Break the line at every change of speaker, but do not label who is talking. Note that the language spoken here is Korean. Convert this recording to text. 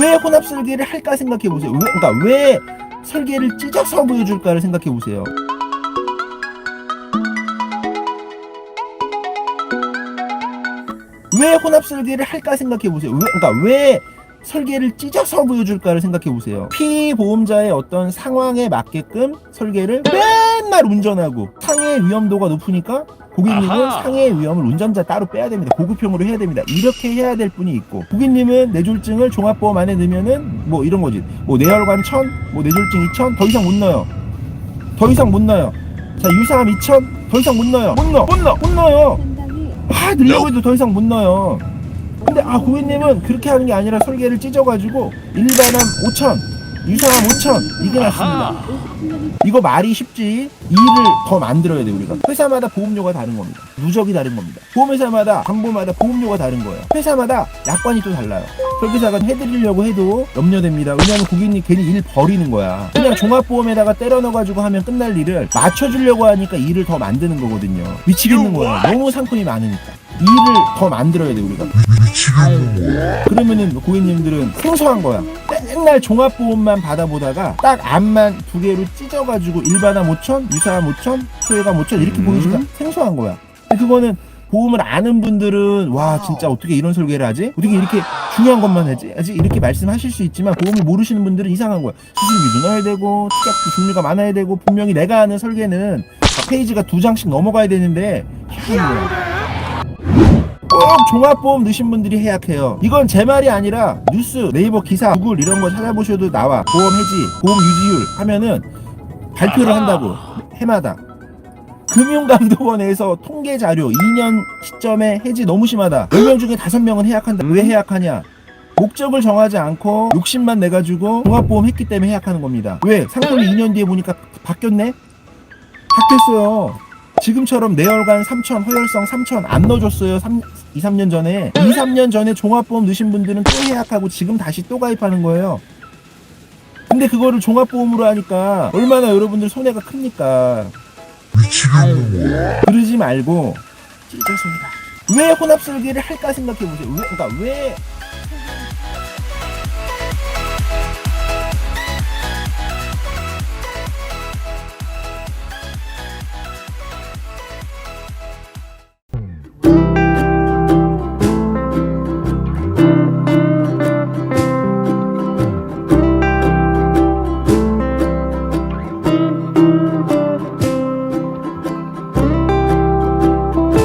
왜 혼합 설계를 할까 생각해 보세요. 왜, 그러니까 왜 설계를 찢어서 보여줄까를 생각해 보세요. 왜 혼합 설계를 할까 생각해 보세요. 왜, 그러니까 왜 설계를 찢어서 보여줄까를 생각해 보세요. 피보험자의 어떤 상황에 맞게끔 설계를 맨날 운전하고 상해 위험도가 높으니까 고객님은
아하.
상해 위험을 운전자 따로 빼야 됩니다. 보급형으로 해야 됩니다. 이렇게 해야 될 분이 있고 고객님은 뇌졸중을 종합보험 안에 넣으면은 뭐 이런 거지. 뭐 뇌혈관 1000, 뭐 뇌졸중 2000 더 이상 못 넣어요. 더 이상 못 넣어요. 자 유사암 2000 더 이상 못 넣어요. 못 넣어, 못 넣어, 못 넣어요. 아 늘려고 해도 더 이상 못 넣어요. 근데 아 고객님은 그렇게 하는 게 아니라 설계를 찢어가지고 일반암 5천, 유사암 5천. 이게 낫습니다. 이거 말이 쉽지. 일을 더 만들어야 돼 우리가. 회사마다 보험료가 다른 겁니다. 누적이 다른 겁니다. 보험회사마다 광고마다 보험료가 다른 거예요. 회사마다 약관이 또 달라요. 설계사가 해드리려고 해도 염려됩니다. 왜냐하면 고객님 괜히 일 버리는 거야. 그냥 종합보험에다가 때려 넣어가지고 하면 끝날 일을 맞춰주려고 하니까 일을 더 만드는 거거든요. 미치겠는 거야 너무 상품이 많으니까. 일을 더 만들어야 돼 우리가. 그러면은 고객님들은 생소한 거야. 맨날 종합보험만 받아보다가 딱 암만 두 개로 찢어가지고 일반암 5천, 유사암 5천, 소외감 5천 이렇게
음.
보여주니까 생소한 거야. 근데 그거는 보험을 아는 분들은 와 진짜 어떻게 이런 설계를 하지? 어떻게 이렇게 중요한 것만 하지? 하지? 이렇게 말씀하실 수 있지만 보험을 모르시는 분들은 이상한 거야. 수술비도 넣어야 되고 특약도 종류가 많아야 되고 분명히 내가 아는 설계는 페이지가 두 장씩 넘어가야 되는데 희한한 거야. 꼭 종합보험 넣으신 분들이 해약해요. 이건 제 말이 아니라 뉴스, 네이버 기사, 구글 이런 거 찾아보셔도 나와. 보험 해지, 보험 유지율 하면은 발표를. 한다고. 해마다. 금융감독원에서 통계 자료 2년 시점에 해지 너무 심하다. 10명 중에 5명은 해약한다. 왜 해약하냐? 목적을 정하지 않고 욕심만 내가지고 종합보험 했기 때문에 해약하는 겁니다. 왜? 상품이 2년 뒤에 보니까 바뀌었네? 바뀌었어요. 지금처럼 내혈관 3천, 허혈성 3천 안 넣어줬어요. 3, 2, 3년 전에. 2, 3년 전에 종합보험 넣으신 분들은 또 해약하고 지금 다시 또 가입하는 거예요. 근데 그거를 종합보험으로 하니까 얼마나 여러분들 손해가 큽니까? 그러지 말고 찢어서입니다. 왜 혼합 설계를 할까 생각해 보세요. 왜, 그러니까 왜